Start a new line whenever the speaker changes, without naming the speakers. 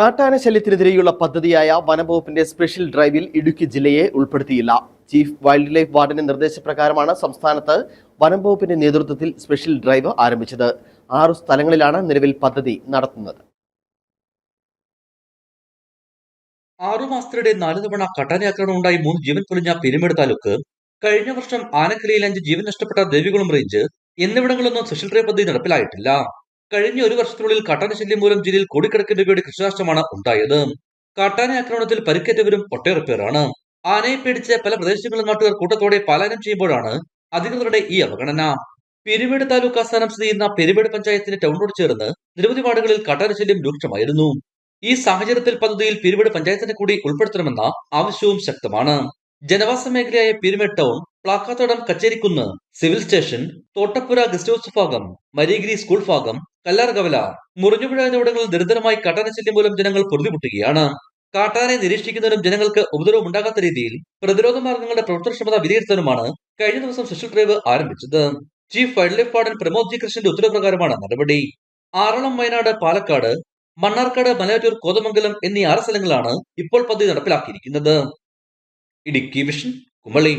കാട്ടാന ശല്യത്തിനെതിരെയുള്ള പദ്ധതിയായ വനംവകുപ്പിന്റെ സ്പെഷ്യൽ ഡ്രൈവിൽ ഇടുക്കി ജില്ലയെ ഉൾപ്പെടുത്തിയില്ല. ചീഫ് വൈൽഡ് ലൈഫ് വാർഡിന്റെ നിർദ്ദേശപ്രകാരമാണ് സംസ്ഥാനത്ത് വനംവകുപ്പിന്റെ നേതൃത്വത്തിൽ സ്പെഷ്യൽ ഡ്രൈവ് ആരംഭിച്ചത്. ആറു സ്ഥലങ്ങളിലാണ് നിലവിൽ പദ്ധതി നടത്തുന്നത്.
ആറു മാസത്തിനിടെ നാല് തവണ കട്ടാനാക്രമണം ഉണ്ടായി മൂന്ന് ജീവൻ പൊലിഞ്ഞ പെരുമേട് താലൂക്ക്. കഴിഞ്ഞ വർഷം ആനക്കലയിൽ അഞ്ച് ജീവൻ നഷ്ടപ്പെട്ട ദേവികുളം റേഞ്ച് എന്നിവിടങ്ങളൊന്നും സ്പെഷ്യൽ ഡ്രൈവ് പദ്ധതി നടപ്പിലായിട്ടില്ല. കഴിഞ്ഞ ഒരു വർഷത്തിനുള്ളിൽ കാട്ടാന ശല്യം മൂലം ജില്ലയിൽ കോടിക്കണക്കിന് രൂപയുടെ കൃഷിനാശമാണ് ഉണ്ടായത്. കാട്ടാന ആക്രമണത്തിൽ പരിക്കേറ്റവരും ഒട്ടേറെ പേരാണ് ആനയെ പേടിച്ച് പല പ്രദേശങ്ങളിലും നാട്ടുകാർ കൂട്ടത്തോടെ പലായനം ചെയ്യുമ്പോഴാണ് അധികൃതരുടെ ഈ അവഗണന. പെരുമേട് താലൂക്ക് ആസ്ഥാനം സ്ഥിതി ചെയ്യുന്ന പെരുമേട് പഞ്ചായത്തിന്റെ ടൗണിനോട് ചേർന്ന് നിരവധി വാർഡുകളിൽ കാട്ടാന ശല്യം രൂക്ഷമായിരുന്നു. ഈ സാഹചര്യത്തിൽ പദ്ധതിയിൽ പെരുവേട് പഞ്ചായത്തിനെ കൂടി ഉൾപ്പെടുത്തണമെന്ന ആവശ്യവും ശക്തമാണ്. ജനവാസ മേഖലയായ Peermade town Plakkathodam Kacherikkunnu civil station Thottappura guest house ഭാഗം മരീഗിരി സ്കൂൾ ഭാഗം കല്ലാർകവല. മുറിഞ്ഞുപുഴ എന്നിവിടങ്ങളിൽ നിരന്തരമായി കാട്ടാനശല്യം മൂലം ജനങ്ങൾ പൊറുതിമുട്ടുകയാണ്. കാട്ടാനെ നിരീക്ഷിക്കുന്നതിനും ജനങ്ങൾക്ക് ഉപദ്രവം ഉണ്ടാകാത്ത രീതിയിൽ പ്രതിരോധ മാർഗങ്ങളുടെ പ്രവർത്തനക്ഷമത വിലയിരുത്താനുമാണ് കഴിഞ്ഞ ദിവസം സ്പെഷ്യൽ ഡ്രൈവ് ആരംഭിച്ചത്. Chief wildlife warden Pramod G. കൃഷ്ണന്റെ ഉത്തരപ്രകാരമാണ് നടപടി. ആറളം വയനാട് പാലക്കാട് മണ്ണാർക്കാട് മലയാറ്റൂർ കോതമംഗലം എന്നീ ആറ് സ്ഥലങ്ങളാണ് ഇപ്പോൾ പദ്ധതി നടപ്പിലാക്കിയിരിക്കുന്നത്. ഇടുക്കി വിഷൻ കുമളി.